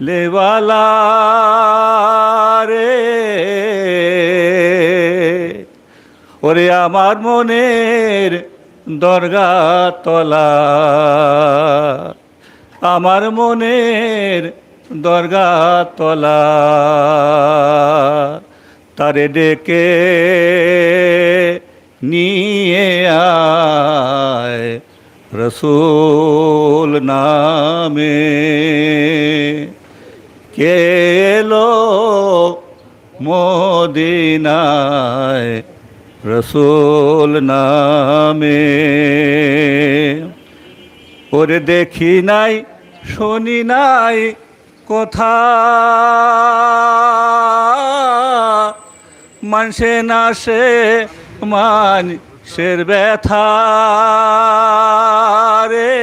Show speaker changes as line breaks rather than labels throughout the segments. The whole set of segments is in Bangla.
লেওয়ালা রে ওরে আমার মনের দরগা তলা। আমার মনের দরগা তলা। তারে ডেকে নিয়ে আয় রসুল নামে। কে এলো মদিনায় রসুল নামে? ওরে দেখি নাই, শুনি নাই কথা। মানসে না সে মানুষের ব্যথা রে।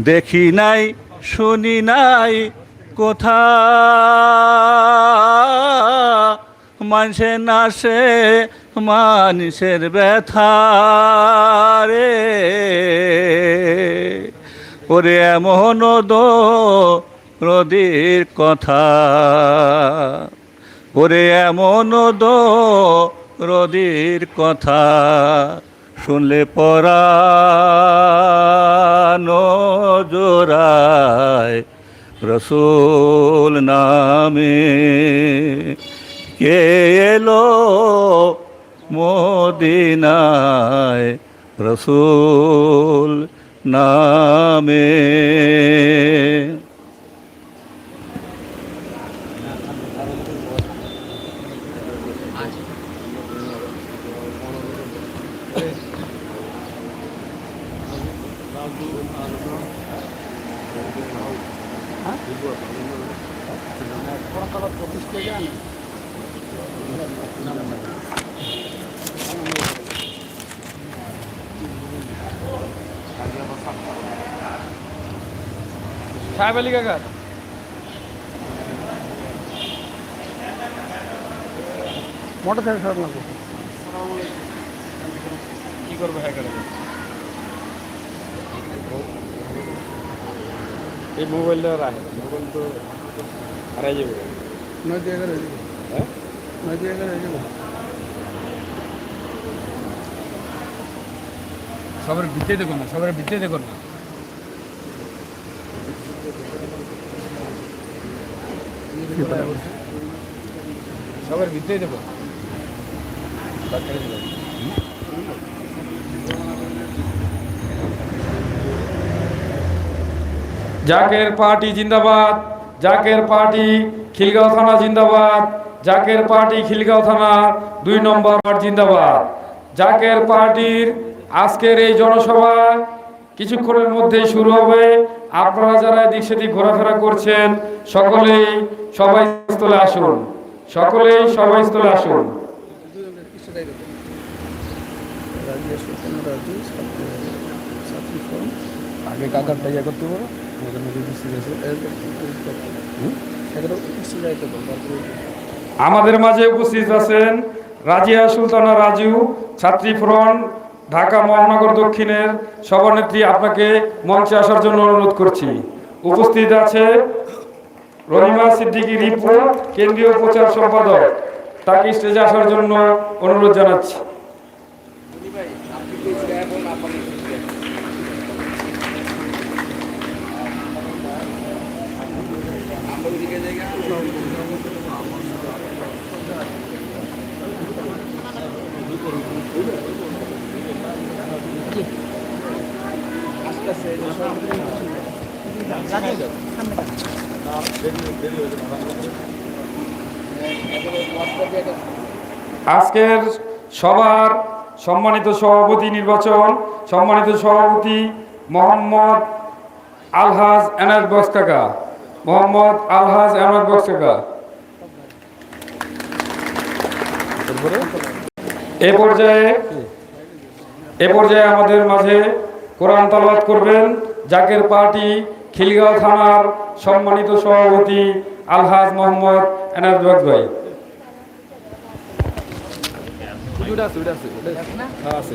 দেখি নাই শুনি নাই কোথা? মানুষে না সে মানুষের ব্যথা রে। ওরে এমন দো রদির কথা। ওরে এমন দো রদির কথা। শুনলে পরানো জোড়ায় রসুল নামে। কে এলো মদিনায় রসুল নামে?
সাহেব আলী কাকা মোটর থেকে সব লাগবে কি করব হ্যাঁ করে এই মোবাইলটা রাখে মোবাইল তো হারাই যাবে
নদী এগারো হয়ে যাব
হ্যাঁ
নদী এগারো হয়ে যাব
সবার ভিত্তি দেখো না সবার ভিত্তি দেখো না সবার জাকের পার্টি জিন্দাবাদ জাকের পার্টি খিলগাঁও থানা জিন্দাবাদ জাকের পার্টি খিলগাঁও থানা দুই নম্বর ওয়ার্ড জিন্দাবাদ। জাকের পার্টির আজকের এই জনসভা কিছুক্ষণের মধ্যেই শুরু হবে। আপনারা যারা এদিক সেদিক ঘোরাফেরা করছেন সকলেই সবাই স্থলে আসুন। সকলেই সবাই স্থলে আসুন। আগে কাকারটা ইয়ে করতে পারো আমাদের মধ্যে আমাদের মাঝে উপস্থিত আছেন রাজিয়া সুলতানা রাজু ছাত্রী ফ্রন্ট ঢাকা মহানগর দক্ষিণের সভানেত্রী। আপনাকে মঞ্চে আসার জন্য অনুরোধ করছি। উপস্থিত আছে রহিমা সিদ্দিকী রিপু কেন্দ্রীয় প্রচার সম্পাদক। তাকে স্টেজে আসার জন্য অনুরোধ জানাচ্ছি। আজকের সবার সম্মানিত সভাপতি নির্বাচন, সম্মানিত সভাপতি মোহাম্মদ আলহাজ এনায়ত বক্স কাকা মোহাম্মদ আলহাজ এনায়ত বক্স কাকা এ পর্যায়ে এ পর্যায়ে আমাদের মাঝে কোরআন তালাওয়াত করবেন জাকের পার্টি খিলগাঁও থানার সম্মানিত সভাপতি আলহাজ মোহাম্মদ বক্স ভাই।
ওইটা আছে ওইটা আছে ওইটা আছে।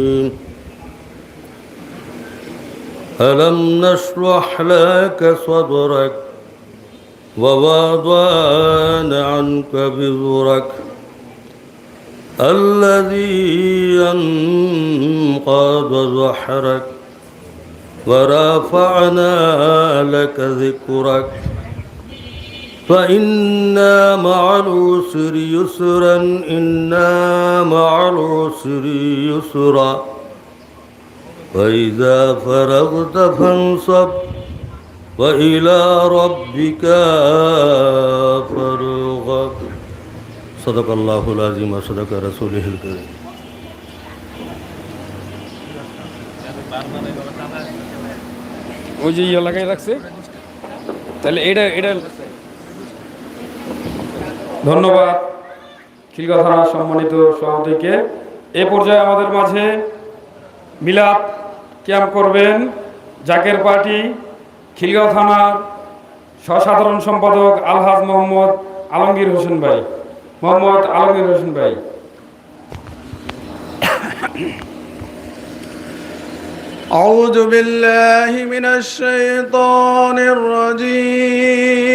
ألم نشرح لك صدرك ووضعنا عنك بذرك الذي أنقض ظهرك ورفعنا لك ذكرك فإنا مع العسر يسرا إنا مع العسر يسرا. فإذا فرغت فانصب وإلى ربك فارغب صدق الله العظيم وصدق رسوله الكريم
ওই যে ইয়ে লাগাই রাখছে তাহলে এটা এটা ধন্যবাদ খিলগাঁও থানার সম্মানিত সভাপতিকে এ পর্যায়ে আমাদের মাঝে মিলাদ ক্যাম্প করবেন জাকের পার্টি খিলগাঁও থানার সসাধারণ সম্পাদক আলহাজ মোহাম্মদ আলমগীর হোসেন ভাই মোহাম্মদ আলমগীর হোসেন ভাই
أعوذ بالله من الشيطان الرجيم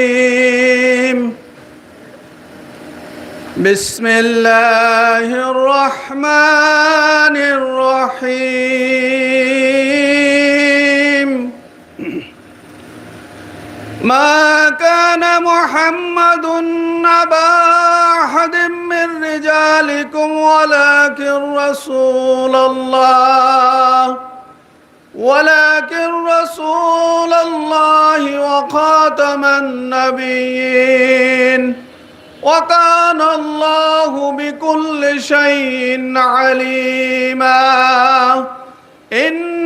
بسم الله الرحمن الرحيم كان محمد نبا أحد من رجالكم ولكن رسول الله ولكن رسول الله وخاتم النبيين. وكان الله بكل شيء عليما. إن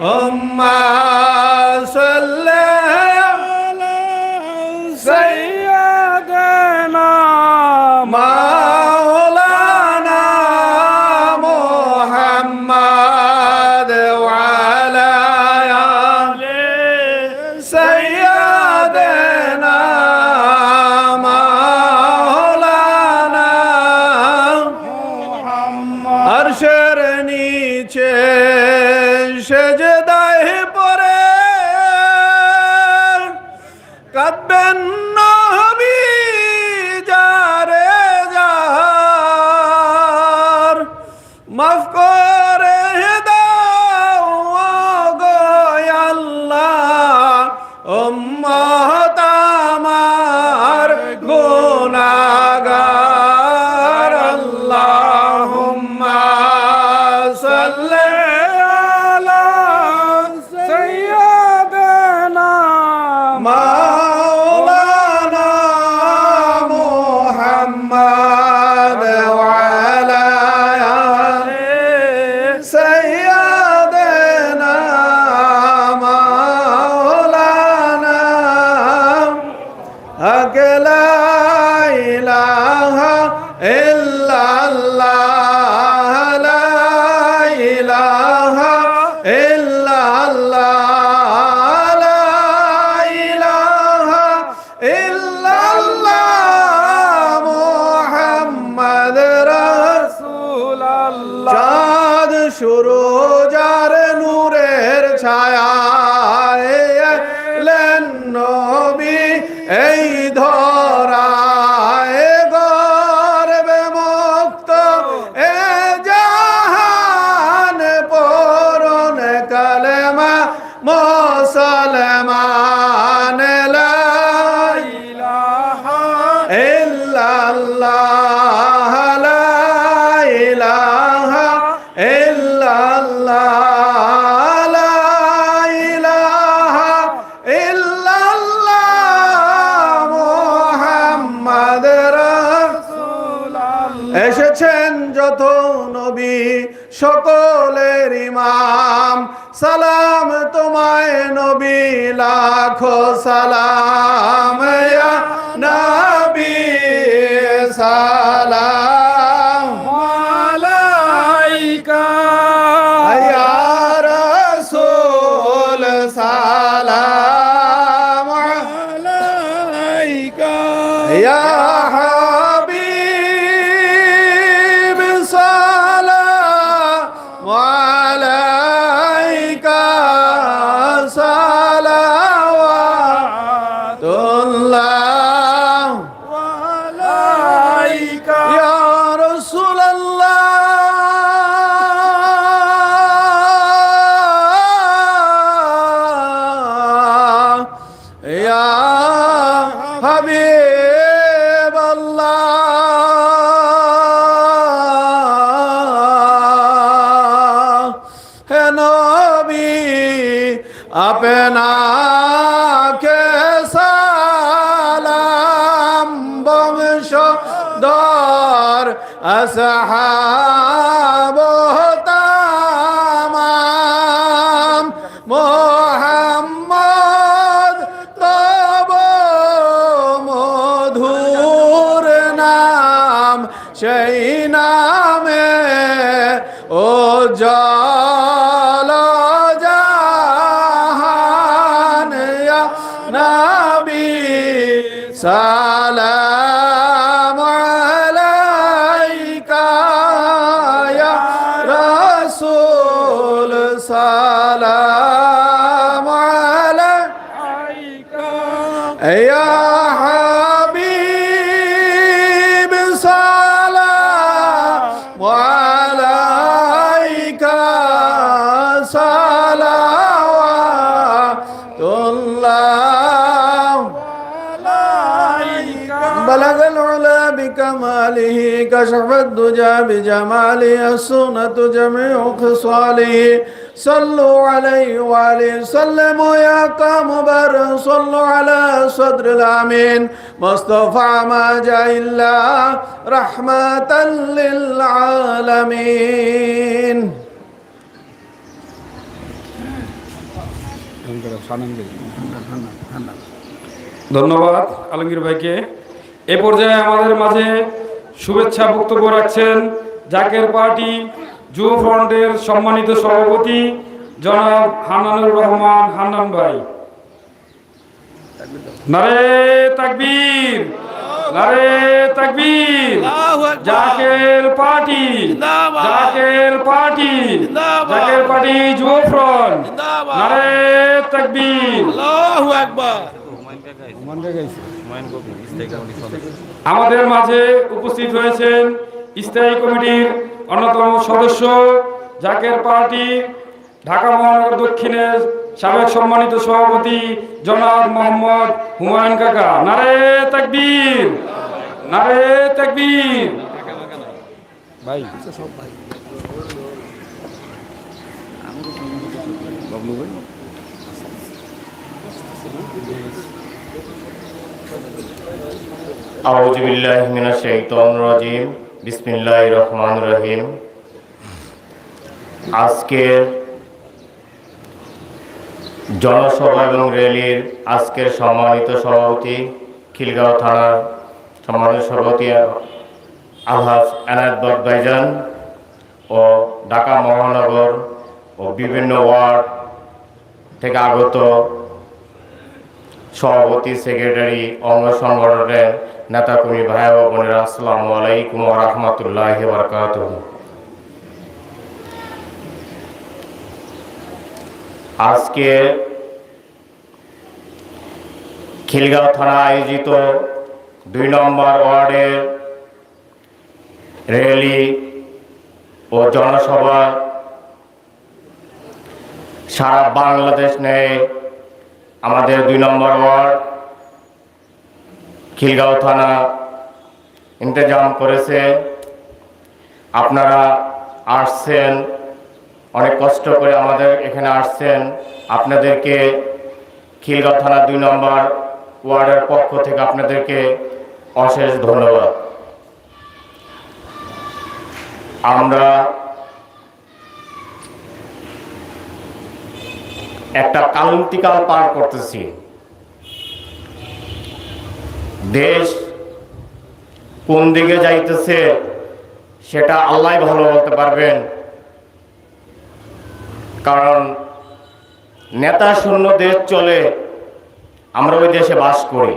আল্লাহ Allah শুরু লাখো সালাম নবী সালাম আপনাকে সালাম বংশ দর আসহাব। كشف الدجى بجماله السنة جميع خصاله صلوا عليه وآله سلموا يا قوم بر صلوا على صدر الأمين مصطفى ما جاء إلا رحمة للعالمين
ধন্যবাদ আলমগীর ভাইকে এ পর্যায়ে আমাদের মাঝে শুভেচ্ছা বক্তব্য রাখছেন জাকের পার্টি যুব ফ্রন্টের সম্মানিত সভাপতি জনাব হান্নানুর রহমান হান্নান ভাই। নারে তাকবীর নারে তাকবীর। Zaker party Zaker party Zaker party যুব ফ্রন্ট। নারে তাকবীর। আমাদের মাঝে উপস্থিত হয়েছেন স্থায়ী কমিটির অন্যতম সদস্য জাকের পার্টি, ঢাকা মহানগর দক্ষিণের সাবেক সম্মানিত সভাপতি জনাব মোহাম্মদ হুমায়ুন কাকা। নারে তাকবীর! নারে তাকবীর! ভাই।
সব ভাই। আউযু বিল্লাহি মিনাশ শাইতানির রাজিম। বিসমিল্লাহির রহমানির রহিম। আজকের জনসভা এবং র্যালির আজকের সম্মানিত সভাপতি খিলগাঁও থানার সম্মানিত সভাপতি আলহাজ এনায়ত বাইজান ও ঢাকা মহানগর ও বিভিন্ন ওয়ার্ড থেকে আগত সভাপতি, সেক্রেটারি, অঙ্গ সংগঠনের নেতাকর্মী ভাই ও বোনেরা, আসসালামু আলাইকুম রহমতুল্লাহ বরকাত আজকে খিলগাঁও থানা আয়োজিত দুই নম্বর ওয়ার্ডের র্যালি ও জনসভা সারা বাংলাদেশ নেয়। আমাদের দুই নম্বর ওয়ার্ড, খিলগাঁও থানা ইন্তজাম করেছে। আপনারা আসছেন, অনেক কষ্ট করে আমাদের এখানে আসছেন। আপনাদেরকে খিলগাঁও থানা দুই নম্বর ওয়ার্ডের পক্ষ থেকে আপনাদেরকে অশেষ ধন্যবাদ। আমরা একটা কালন্তিকাল পার করতেছি। দেশ কোন দিকে যাইতেছে সেটা আল্লাহ ভালো বলতে পারবেন। কারণ নেতা শূন্য দেশ চলে, আমরা ওই দেশে বাস করি।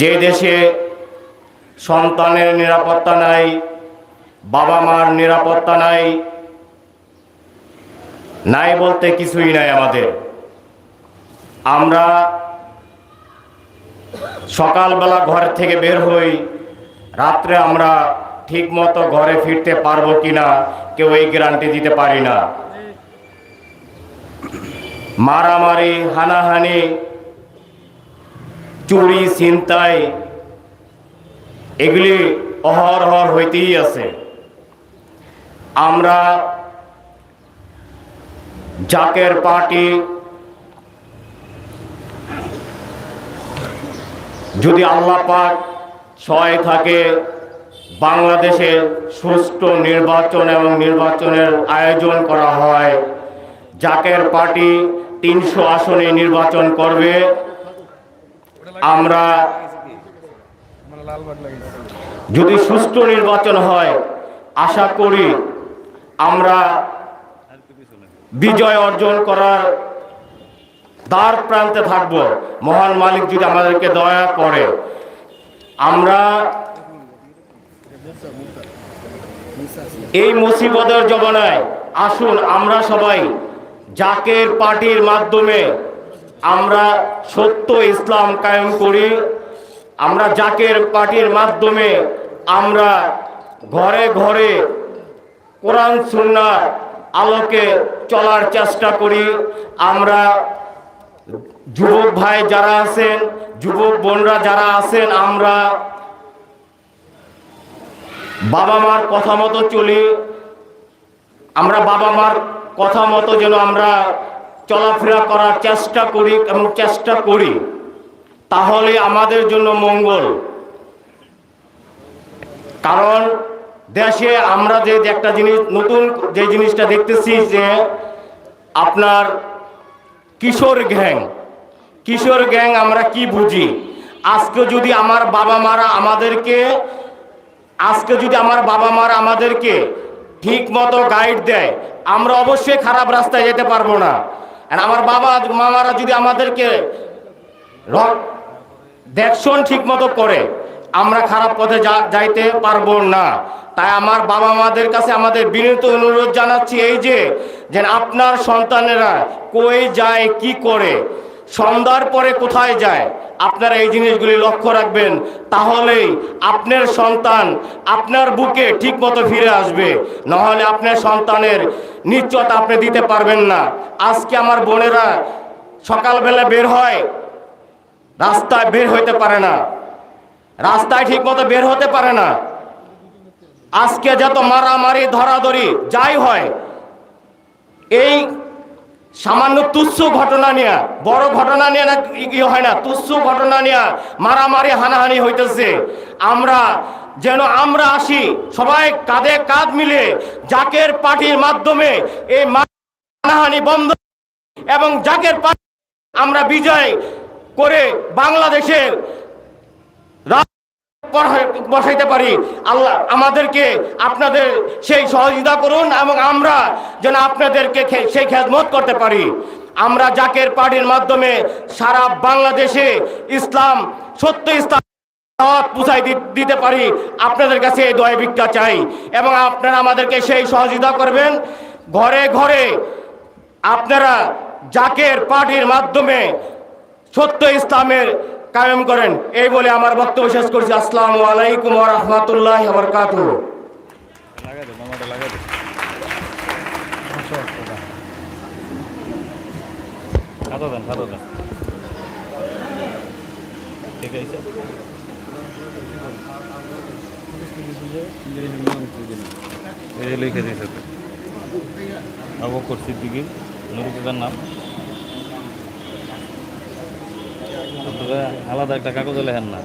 যে দেশে সন্তানের নিরাপত্তা নাই বাবা মার নিরাপত্তা নাই নাই বলতে কিছুই নাই আমাদের। আমরা সকালবেলা ঘর থেকে বের হই, রাত্রে আমরা ঠিক মতো ঘরে ফিরতে পারব কিনা কেউ এই গ্যারান্টি দিতে পারি না। মারামারি, হানাহানি, চুরি, ছিনতাই, এগুলি অহরহর হইতেই আছে। আমরা জাকের পার্টি। যদি আল্লাহ পাক সহায় থাকে, বাংলাদেশে সুষ্ঠু নির্বাচন এবং নির্বাচনের আয়োজন করা হয়। জাকের পার্টি তিনশো আসনে নির্বাচন করবে। আমরা যদি সুষ্ঠু নির্বাচন হয়, আশা করি আমরা বিজয় অর্জন করার দ্বার প্রান্তে থাকব। মহান মালিক যদি আমাদেরকে দয়া করে, আমরা এই মুসিবতের জমানায় আসুন, আমরা সবাই জাকের পার্টির মাধ্যমে আমরা সত্য ইসলাম কায়েম করি। আমরা জাকের পার্টির মাধ্যমে আমরা ঘরে ঘরে কোরআন সুন্নার আলোকে চলার চেষ্টা করি। আমরা যুবক ভাই যারা আছেন, যুবক বোনরা যারা আছেন, আমরা বাবা মার কথা মতো চলি। আমরা বাবা মার কথা মতো যেন আমরা চলাফেরা করার চেষ্টা করি এবং চেষ্টা করি। তাহলে আমাদের জন্য মঙ্গল। কারণ দেশে আমরা যে একটা জিনিস, নতুন যে জিনিসটা দেখতেছি যে আপনার কিশোর গ্যাং কিশোর গ্যাং আমরা কি বুঝি? আজকে যদি আমার বাবা মারা আমাদেরকে, আজকে যদি আমার বাবা মারা আমাদেরকে ঠিক মতো গাইড দেয়, আমরা অবশ্যই খারাপ রাস্তায় যেতে পারব না। আর আমার বাবা, মামারা যদি আমাদেরকে দেখশন ঠিক মতো করে আমরা খারাপ পথে যাইতে পারব না। তাই আমার বাবা মাদের কাছে আমাদের বিনীত অনুরোধ জানাচ্ছি এই যে যে আপনার সন্তানেরা কই যায়, কি করে, সন্ধ্যার পরে কোথায় যায়, আপনারা এই জিনিসগুলি লক্ষ্য রাখবেন, তাহলেই আপনার সন্তান আপনার বুকে ঠিকমতো ফিরে আসবে। নাহলে আপনার সন্তানের নিশ্চয়তা আপনি দিতে পারবেন না। আজকে আমার বোনেরা সকালবেলা বের হয়, রাস্তায় বের হইতে পারে না। রাস্তায় ঠিকমতো বের হতে পারে না। আজকে যত মারামারি, ধরাধরি, যাই হয়, এই সামান্য তুচ্ছ ঘটনা নিয়ে, বড় ঘটনা নিয়ে না কি হয় না, তুচ্ছ ঘটনা নিয়ে মারামারি, হানাহানি হইতেছে। আমরা যেন আমরা আসি, সবাই কাঁধে কাঁধ মিলে জাকের পার্টির মাধ্যমে এই হানাহানি বন্ধ এবং জাকের পার্টি আমরা বিজয় করে বাংলাদেশের বসাইতে পারি। আল্লাহ আমাদেরকে আপনাদের সেই সহযোগিতা করুন এবং আমরা যেন আপনাদেরকে সেই খেদমত করতে পারি। আমরা জাকের পার্টির মাধ্যমে সারা বাংলাদেশে ইসলাম, সত্য ইসলাম পুষাই দিতে পারি। আপনাদের কাছে এই দয়া ভিক্ষা চাই এবং আপনারা আমাদেরকে সেই সহযোগিতা করবেন। ঘরে ঘরে আপনারা জাকের পার্টির মাধ্যমে সত্য ইসলামের কায়েম করেন। এই বলে আমার বক্তব্য শেষ করছি। আসসালামু আলাইকুম রহমতুল্লাহ বরকাত
লাগাই দে মামাটা লাগাই দে খাতা দেন খাতা দেন ঠিক আছে এই লিখে দিয়েছে আবু সিদ্দিকি নুরুদার নাম। আপনারা আলাদা একটা কাগজে লেখেন না।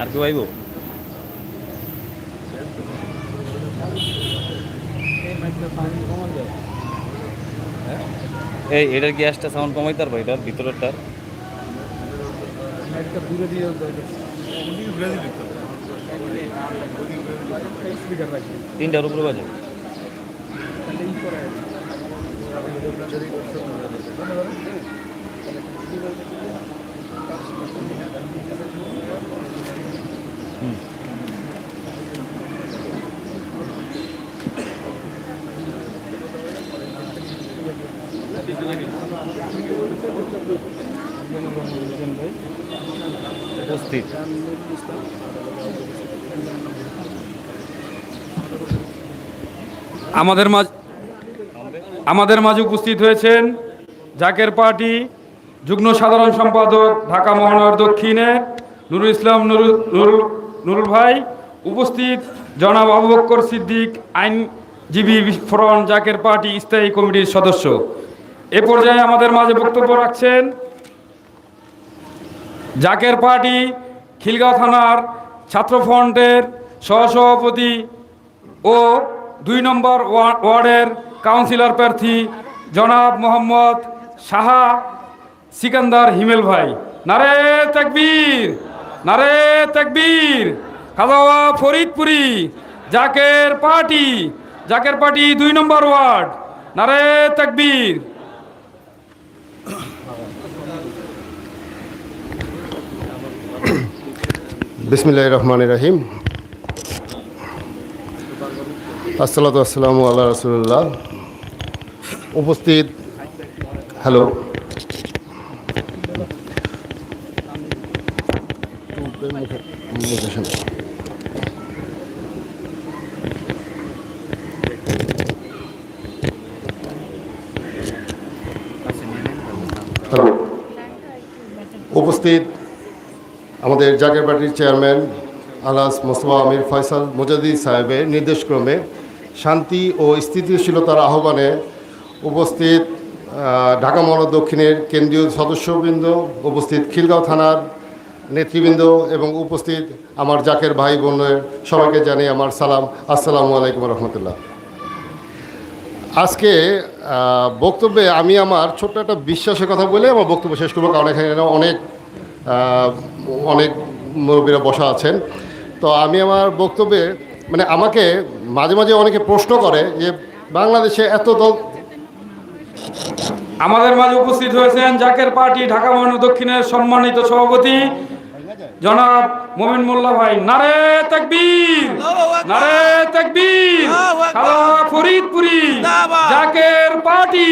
আর কেউ আইব এই, এটার গ্যাসটা সাউন্ড কমাইতে পারব এটার ভিতরেরটার? তিনটার উপরে বাজে।
আমাদের মাঝ আমাদের মাঝে উপস্থিত হয়েছেন জাকের পার্টি যুগ্ম সাধারণ সম্পাদক ঢাকা মহানগর দক্ষিণে নুরুল ইসলাম নুরুল নুরুল ভাই, উপস্থিত জনাব আবু বক্কর সিদ্দিক, আইনজীবী ফ্রন্ট জাকের পার্টি স্থায়ী কমিটির সদস্য। এ পর্যায়ে আমাদের মাঝে বক্তব্য রাখছেন জাকের পার্টি খিলগাঁও থানার ছাত্র ফ্রন্টের সহসভাপতি ও দুই নম্বর ওয়া- ওয়ার্ডের কাউন্সিলর প্রার্থী জনাব মোহাম্মদ সাহা সিকান্দার হিমেল ভাই। নারে তাকবীর নারে তাকবীর। খাদাওয়া ফরিদপুরি, জাকের পার্টি জাকের পার্টি দুই নম্বর ওয়ার্ড। নারে তাকবীর।
বিসমিল্লাহ রহমান রাহিম। আসসালাতু আসসালামু আল্লাহ রসুল্লাহ উপস্থিত। হ্যালো। উপস্থিত আমাদের জাগের পার্টির চেয়ারম্যান আলাস মোস্তফা আমির ফয়সাল মোজাদি সাহেবের নির্দেশক্রমে শান্তি ও স্থিতিশীলতার আহ্বানে উপস্থিত ঢাকা মহানগর দক্ষিণের কেন্দ্রীয় সদস্যবৃন্দ, উপস্থিত খিলগাঁও থানার নেতৃবৃন্দ এবং উপস্থিত আমার জাকের ভাই বোনের সবাইকে জানিয়ে আমার সালাম। আসসালামু আলাইকুম রহমতুল্লাহ। আজকে বক্তব্যে আমি আমার ছোট্ট একটা বিশ্বাসের কথা বলে আমার বক্তব্য শেষ করব, কারণ এখানে অনেক অনেক মুরব্বীরা বসা আছেন। তো আমি আমার বক্তব্যে মানে আমাকে মাঝে মাঝে অনেকে প্রশ্ন করে যে বাংলাদেশে এত দল
আমাদের মাঝে উপস্থিত হয়েছেন জাকের পার্টি, ঢাকা মহানগর দক্ষিণের সম্মানিত সভাপতি জনাব মোমিন মোল্লা ভাই। নারে তাকবীর! নারে তাকবীর! খালা ফরিদপুরি! জাকের পার্টি!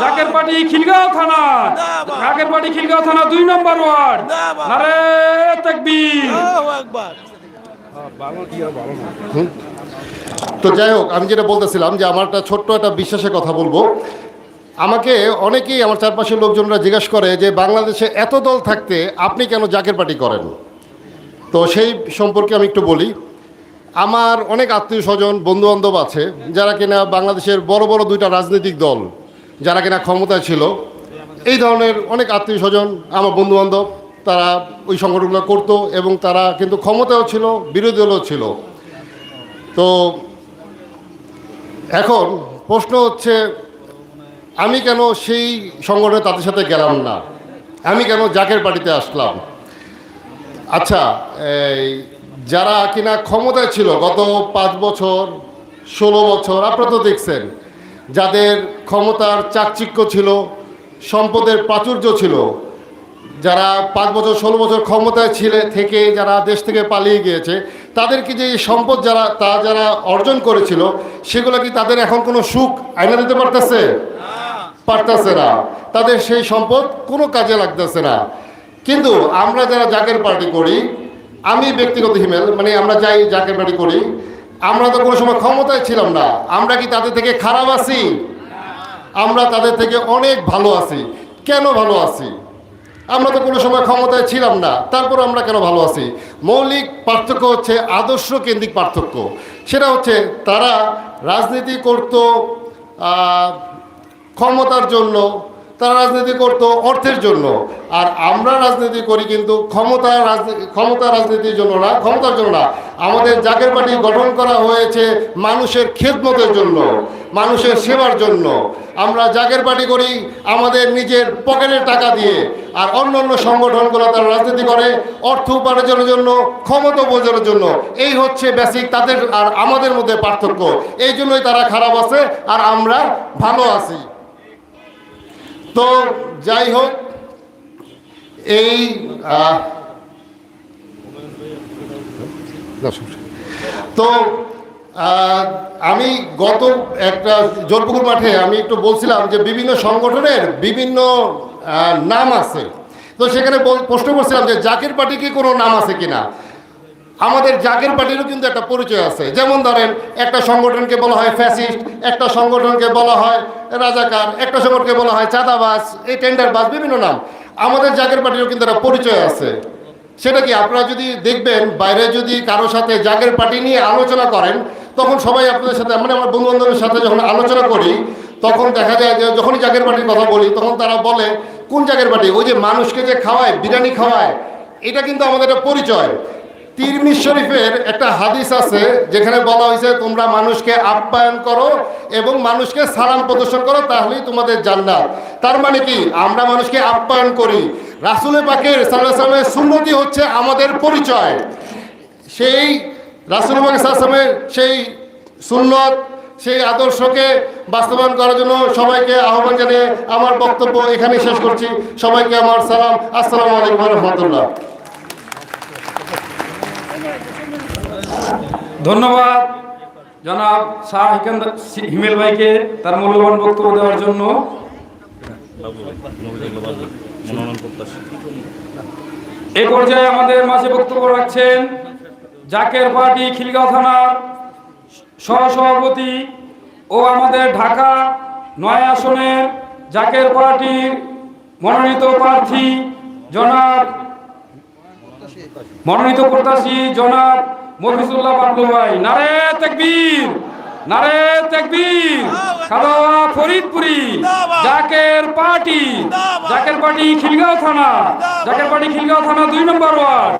জাকের পার্টি খিলগাঁও থানা। জাকের পার্টি খিলগাঁও থানা দুই নম্বর ওয়ার্ড। নারে তাকবীর!
তো যাই হোক, আমি যেটা বলতেছিলাম যে আমার একটা ছোট্ট একটা বিশ্বাসের কথা বলব। আমাকে অনেকেই আমার চারপাশের লোকজনরা জিজ্ঞেস করে যে, বাংলাদেশে এত দল থাকতে আপনি কেন জাকের পার্টি করেন? তো সেই সম্পর্কে আমি একটু বলি। আমার অনেক আত্মীয় স্বজন বন্ধু বান্ধব আছে, যারা কিনা বাংলাদেশের বড় বড় দুইটা রাজনৈতিক দল, যারা কিনা ক্ষমতায় ছিল। এই ধরনের অনেক আত্মীয় স্বজন আমার বন্ধু বান্ধব তারা ওই সংগঠনগুলো করতো এবং তারা কিন্তু ক্ষমতাও ছিল বিরোধী দলও ছিল। তো এখন প্রশ্ন হচ্ছে, আমি কেন সেই সংগঠনে তাদের সাথে গেলাম না? আমি কেন জাকের পার্টিতে আসলাম? আচ্ছা যারা কিনা ক্ষমতায় ছিল গত পাঁচ বছর, ষোলো বছর, আপনারা তো দেখছেন, যাদের ক্ষমতার চাকচিক্য ছিল, সম্পদের প্রাচুর্য ছিল যারা পাঁচ বছর, ষোলো বছর ক্ষমতায় ছিলে থেকে যারা দেশ থেকে পালিয়ে গিয়েছে, তাদেরকে যে সম্পদ যারা, তা যারা অর্জন করেছিল, সেগুলো কি তাদের এখন কোনো সুখ আইনা দিতে পারতেছে? পারতেছে না। তাদের সেই সম্পদ কোনো কাজে লাগতেছে না। কিন্তু আমরা যারা জাকের পার্টি করি, আমি ব্যক্তিগত হিমেল মানে আমরা যাই জাকের পার্টি করি, আমরা তো কোনো সময় ক্ষমতায় ছিলাম না। আমরা কি তাদের থেকে খারাপ আছি? আমরা তাদের থেকে অনেক ভালো আছি। কেন ভালো আছি? আমরা তো কোনো সময় ক্ষমতায় ছিলাম না, তারপর আমরা কেন ভালো আছি? মৌলিক পার্থক্য হচ্ছে আদর্শ কেন্দ্রিক পার্থক্য। সেটা হচ্ছে তারা রাজনীতি করত ক্ষমতার জন্য তারা রাজনীতি করত অর্থের জন্য। আর আমরা রাজনীতি করি কিন্তু ক্ষমতা রাজনীতি ক্ষমতা রাজনীতির জন্য না, ক্ষমতার জন্য না। আমাদের জাকের পার্টি গঠন করা হয়েছে মানুষের খেদমতের জন্য, মানুষের সেবার জন্য। আমরা জাকের পার্টি করি আমাদের নিজের পকেটের টাকা দিয়ে। আর অন্য অন্য সংগঠনগুলো তারা রাজনীতি করে অর্থ উপার্জনের জন্য, ক্ষমতা বোঝানোর জন্য। এই হচ্ছে বেসিক তাদের আর আমাদের মধ্যে পার্থক্য। এই জন্যই তারা খারাপ আছে আর আমরা ভালো আছি। তো যাই হোক, এই। তো আমি গত একটা জোরপুকুর মাঠে আমি একটু বলছিলাম যে বিভিন্ন সংগঠনের বিভিন্ন নাম আছে তো সেখানে প্রশ্ন করছিলাম যে জাকির পার্টি কি কোনো নাম আছে কিনা আমাদের জাকের পার্টিরও কিন্তু একটা পরিচয় আছে। যেমন ধরেন, একটা সংগঠনকে বলা হয় ফ্যাসিস্ট একটা সংগঠনকে বলা হয় রাজাকার, একটা সংগঠনকে বলা হয় চাঁদাবাস এই টেন্ডারবাজ বিভিন্ন নাম। আমাদের জাকের পার্টিরও কিন্তু একটা পরিচয় আছে। সেটা কি আপনারা যদি দেখবেন, বাইরে যদি কারও সাথে জাগের পার্টি নিয়ে আলোচনা করেন, তখন সবাই আপনাদের সাথে মানে আমার বন্ধু বান্ধবের সাথে যখন আলোচনা করি, তখন দেখা যায় যে যখনই জাগের পার্টির কথা বলি, তখন তারা বলে, কোন জাগের পার্টি? ওই যে মানুষকে যে খাওয়ায়, বিরিয়ানি খাওয়ায়, এটা কিন্তু আমাদের একটা পরিচয়। তিরমিজ শরীফের একটা হাদিস আছে, যেখানে বলা হয়েছে, তোমরা মানুষকে আপ্যায়ন করো এবং মানুষকে সালাম প্রদর্শন করো, তাহলেই তোমাদের জান্নাত। তার মানে কি? আমরা মানুষকে আপ্যায়ন করি। রাসুলের পাকের সাল্লাহ সাল্লামের সুন্নতি হচ্ছে আমাদের পরিচয়। সেই রাসুল সাল্লামের সেই সুন্নত, সেই আদর্শকে বাস্তবায়ন করার জন্য সবাইকে আহ্বান জানিয়ে আমার বক্তব্য এখানে শেষ করছি। সবাইকে আমার সালাম। আসসালামু আলাইকুম রহমতুল্লাহ।
ধন্যবাদ। জনাব শাহ হিমেল ভাইকে তার মূল্যবান বক্তব্য দেওয়ার জন্য। এই পর্যায়ে আমাদের মাঝে বক্তব্য রাখছেন জাকের পার্টি খিলগাঁও থানার সহসভাপতি ও আমাদের ঢাকা নয় আসনের জাকের পার্টির মনোনীত প্রার্থী জনাব মনোনীত প্রত্যাশী জনাব মফিজুল্লাহ বাবলু ভাই, নারে তেকবীর নারে তেকবীর। খাওয়া ফরিদপুরি, জাকের পার্টি জাকের পার্টি খিলগাঁও থানা, জাকের পার্টি খিলগাঁও থানা দুই নম্বর ওয়ার্ড।